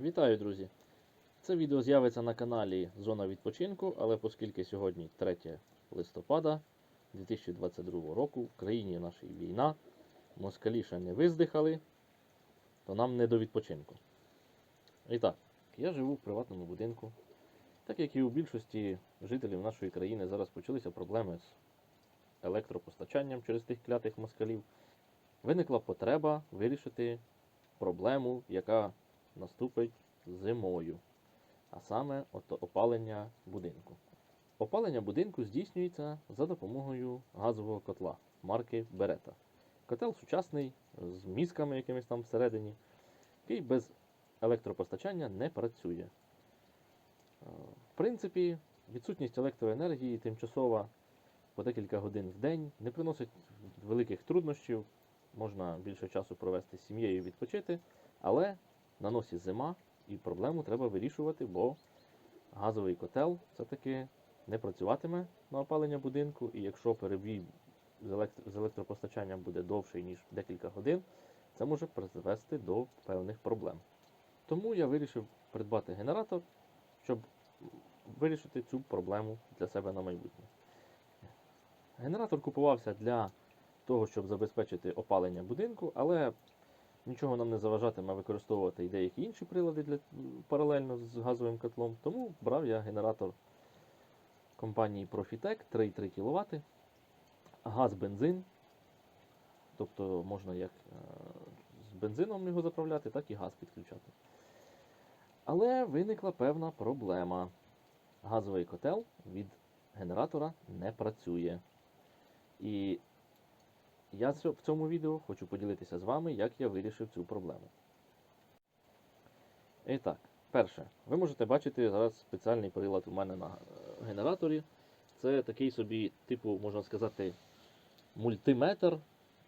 Вітаю, друзі! Це відео з'явиться на каналі Зона відпочинку, але оскільки сьогодні 3 листопада 2022 року в країні нашій війна, москалі ще не виздихали, то нам не до відпочинку. І так, я живу в приватному будинку. Так як і у більшості жителів нашої країни зараз почалися проблеми з електропостачанням через тих клятих москалів, виникла потреба вирішити проблему, яка наступить зимою, а саме опалення будинку. Опалення будинку здійснюється за допомогою газового котла марки Берета. Котел сучасний з мізками якимись там всередині, який без електропостачання не працює. Е, В принципі, відсутність електроенергії тимчасова по декілька годин в день не приносить великих труднощів. Можна більше часу провести з сім'єю відпочити, але на носі зима і проблему треба вирішувати, бо газовий котел все-таки не працюватиме на опалення будинку, і якщо перебій з, електр- з електропостачанням буде довший, ніж декілька годин, це може призвести до певних проблем. Тому я вирішив придбати генератор, щоб вирішити цю проблему для себе на майбутнє. Генератор купувався для того, щоб забезпечити опалення будинку, але нічого нам не заважатиме використовувати і деякі інші прилади для, паралельно з газовим котлом. Тому брав я генератор компанії Profitec 3,3 кВт, газ, бензин. Тобто можна як е, з бензином його заправляти, так і газ підключати. Але виникла певна проблема. Газовий котел від генератора не працює. І я в цьому відео хочу поділитися з вами, як я вирішив цю проблему. І так, перше, ви можете бачити зараз спеціальний прилад у мене на е, генераторі. Це такий собі, типу, можна сказати, мультиметр,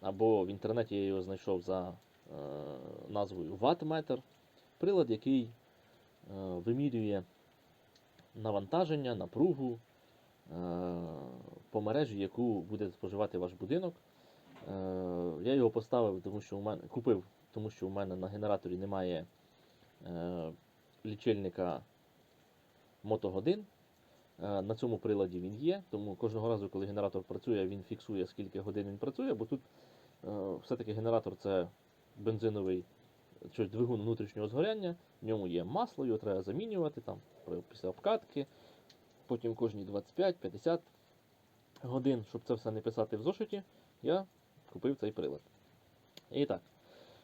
або в інтернеті я його знайшов за е, назвою ваттметр. Прилад, який е, вимірює навантаження, напругу е, по мережі, яку буде споживати ваш будинок. Е, Я його поставив, тому що у мене купив, тому що у мене на генераторі немає е, лічильника мотогодин. Е, На цьому приладі він є, тому кожного разу, коли генератор працює, він фіксує, скільки годин він працює, бо тут все-таки генератор це бензиновий чи двигун внутрішнього згоряння, в ньому є масло, його треба замінювати там, після обкатки, потім кожні 25-50 годин, щоб це все не писати в зошиті, я купив цей прилад. І так,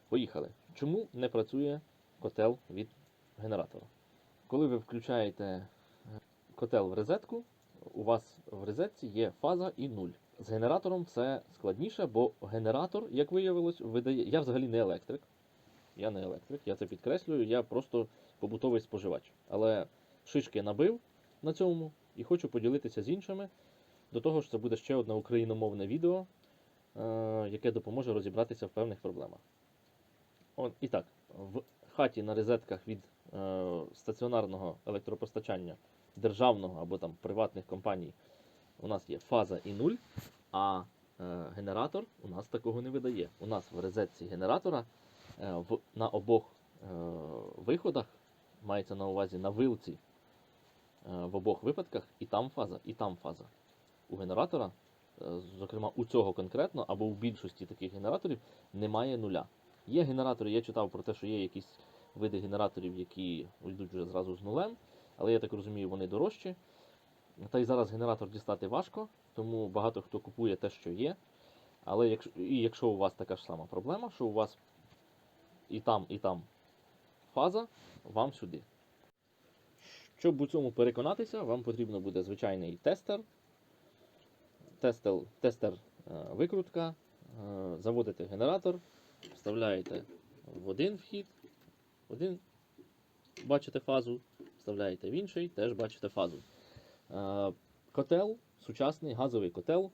поїхали. Чому не працює котел від генератора? Коли ви включаєте е, котел в розетку, у вас в розетці є фаза і нуль. З генератором все складніше, бо генератор, як виявилось, видає. Я взагалі не електрик. Я не електрик, я це підкреслюю, я просто побутовий споживач. Але шишки набив на цьому і хочу поділитися з іншими. До того ж, це буде ще одне україномовне відео, яке допоможе розібратися в певних проблемах. От, і так, в хаті на розетках від е, стаціонарного електропостачання державного або там приватних компаній у нас є фаза і нуль, а е, генератор у нас такого не видає. У нас в розетці генератора е, в, на обох е, виходах, мається на увазі на вилці е, в обох випадках, і там фаза, і там фаза. У генератора, е, зокрема у цього конкретно, або у більшості таких генераторів, немає нуля. Є генератори, я читав про те, що є якісь види генераторів, які йдуть вже зразу з нулем, але я так розумію, вони дорожчі. Та й зараз генератор дістати важко, тому багато хто купує те, що є. Але якщо, і якщо у вас така ж сама проблема, що у вас і там, і там фаза, вам сюди. Щоб у цьому переконатися, вам потрібно буде звичайний тестер, тестер, тестер викрутка, е, заводите генератор, вставляєте в один вхід, один бачите фазу, вставляєте в інший, теж бачите фазу. Е, Котел, сучасний газовий котел,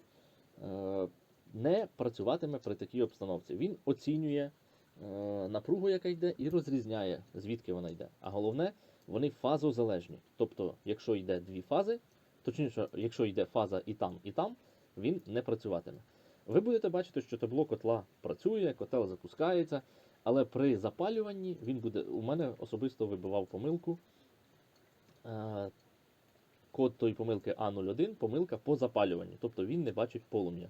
е, не працюватиме при такій обстановці. Він оцінює напругу, яка йде, і розрізняє, звідки вона йде. А головне, вони фазозалежні. Тобто, якщо йде дві фази, точніше, якщо йде фаза і там, і там, він не працюватиме. Ви будете бачити, що табло котла працює, котел запускається, Але при запалюванні він буде. У мене особисто вибивав помилку. Е, Код тої помилки А01, помилка по запалюванню. Тобто він не бачить полум'я.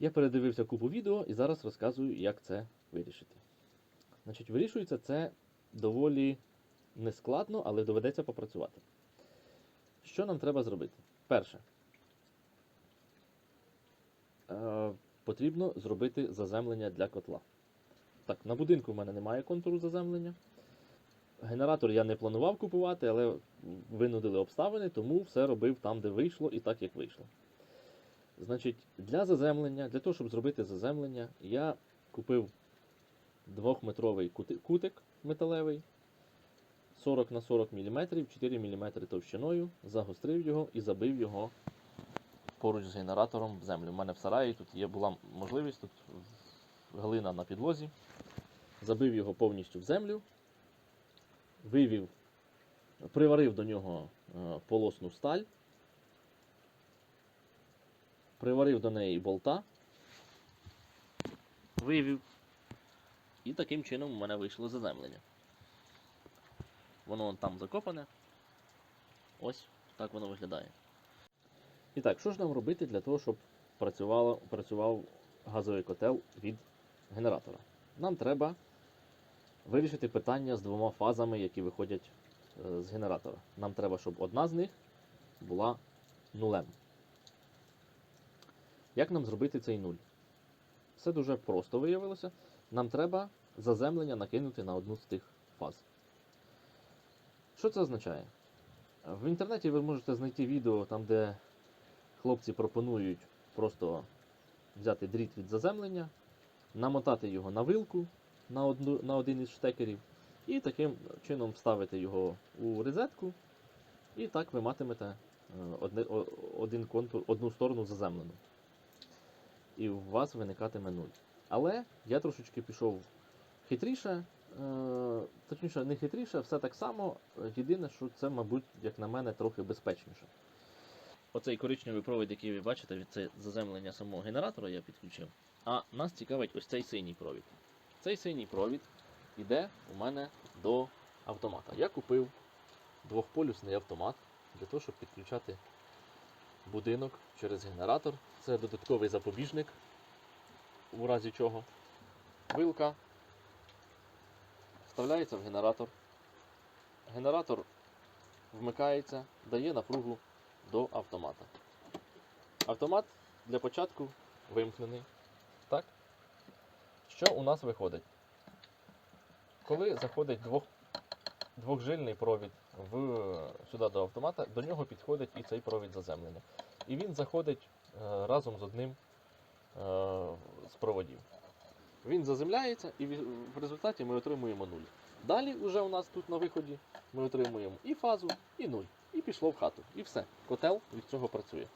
Я передивився купу відео і зараз розказую, як це вирішити. Значить, вирішується це доволі нескладно, але доведеться попрацювати. Що нам треба зробити? Перше. Е, потрібно зробити заземлення для котла. Так, на будинку в мене немає контуру заземлення. Генератор я не планував купувати, але винудили обставини, тому все робив там, де вийшло, і так, як вийшло. Значить, для заземлення, для того, щоб зробити заземлення, я купив 2-метровий кутик металевий 40 на 40 мм, 4 мм товщиною, загострив його і забив його поруч з генератором в землю. У мене в сараї тут є була можливість, тут глина на підлозі. Забив його повністю в землю, вивів, приварив до нього е, полосну сталь, приварив до неї болта, вивів. І таким чином у мене вийшло заземлення. Воно там закопане. Ось так воно виглядає. І так, що ж нам робити для того, щоб працював газовий котел від генератора? Нам треба вирішити питання з двома фазами, які виходять е, з генератора. Нам треба, щоб одна з них була нулем. Як нам зробити цей нуль? Все дуже просто виявилося. Нам треба заземлення накинути на одну з тих фаз. Що це означає? В інтернеті ви можете знайти відео там, де хлопці пропонують просто взяти дріт від заземлення, намотати його на вилку на, одну, на один із штекерів, і таким чином вставити його у розетку, і так ви матимете е, одне, один контур, одну сторону заземлену. І у вас виникатиме нуль. Але я трошечки пішов хитріше, е, точніше, не хитріше, все так само. Єдине, що це, мабуть, як на мене, трохи безпечніше. Оцей коричневий провід, який ви бачите, від це заземлення самого генератора я підключив. А нас цікавить ось цей синій провід. Цей синій провід йде у мене до автомата. Я купив двохполюсний автомат для того, щоб підключати будинок через генератор. Це додатковий запобіжник, у разі чого. Вилка вставляється в генератор. Генератор вмикається, дає напругу до автомата. Автомат для початку вимкнений. Так? Що у нас виходить? Коли заходить двох, двохжильний провід в, сюди до автомата, до нього підходить і цей провід заземлення. І він заходить е, разом з одним е, з проводів. Він заземляється і в результаті ми отримуємо нуль. Далі вже у нас тут на виході ми отримуємо і фазу, і нуль. І пішло в хату. І все. Котел від цього працює.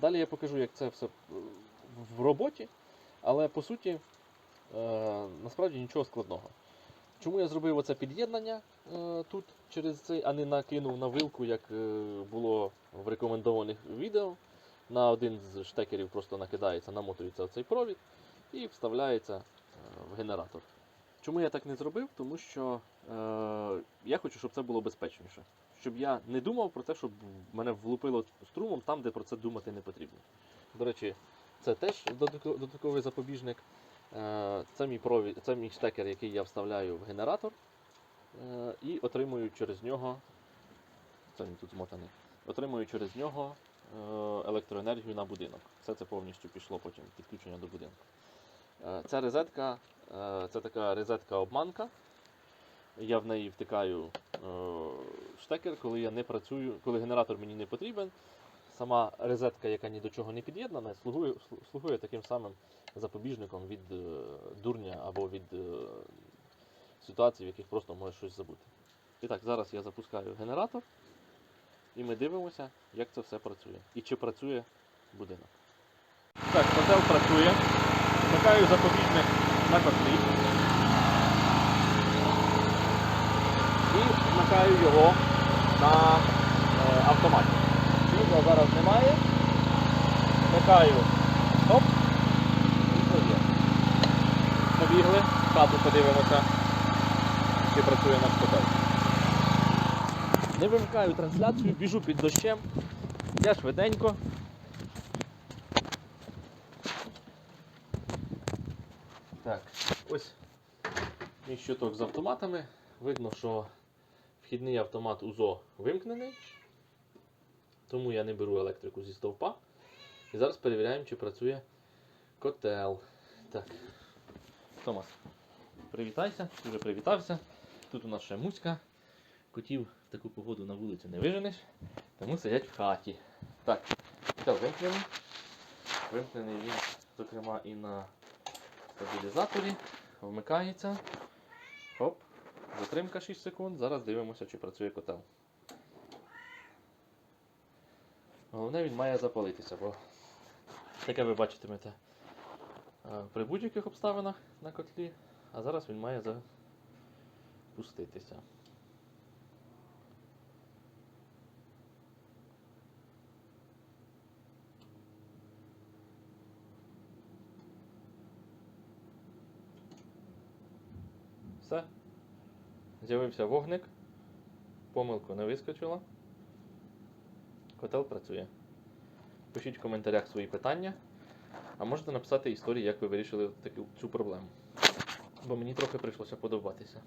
Далі я покажу, як це все е, в роботі, але по суті е, насправді нічого складного. Чому я зробив оце під'єднання е, тут через цей, а не накинув на вилку, як було в рекомендованих відео. На один з штекерів просто накидається, намотується цей провід і вставляється в генератор. Чому я так не зробив? Тому що е, я хочу, щоб це було безпечніше. Щоб я не думав про те, щоб мене влупило струмом там, де про це думати не потрібно. До речі, це теж додатковий запобіжник. Е, Це мій провід, це мій штекер, який я вставляю в генератор е, і отримую через нього. Це він тут змотаний. Отримую через нього е, електроенергію на будинок. Все це повністю пішло потім підключення до будинку. Е, Ця розетка, це така розетка-обманка. Я в неї втикаю е, штекер, коли я не працюю, коли генератор мені не потрібен. Сама розетка, яка ні до чого не під'єднана, слугує, слугує таким самим запобіжником від е, дурня або від е, ситуацій, в яких просто можеш щось забути. І так, зараз я запускаю генератор, і ми дивимося, як це все працює. І чи працює будинок. Так, котел працює. Вмикаю запобіжник на котлі. І вмикаю його на е, автоматі. Світла зараз немає. Вмикаю стоп і є. Тобі побігли, хату подивимося, чи працює наш котел. Не вимикаю трансляцію, біжу під дощем. Я швиденько. Ось мій щиток з автоматами. Видно, що вхідний автомат УЗО вимкнений, тому я не беру електрику зі стовпа. І зараз перевіряємо, чи працює котел. Так. Томас, привітайся, вже привітався. Тут у нас ще муська. Котів в таку погоду на вулицю не виженеш, тому сидять в хаті. Так, котел вимкнений. Вимкнений він, зокрема, і на стабілізаторі. Вмикається. Хоп. Затримка 6 секунд. Зараз дивимося, чи працює котел. Головне, він має запалитися, бо таке ви бачитимете е, при будь-яких обставинах на котлі, а зараз він має запуститися. Все. З'явився вогник. Помилку не вискочило. Котел працює. Пишіть в коментарях свої питання. А можете написати історії, як ви вирішили таку, цю проблему. Бо мені трохи прийшлося подобатися.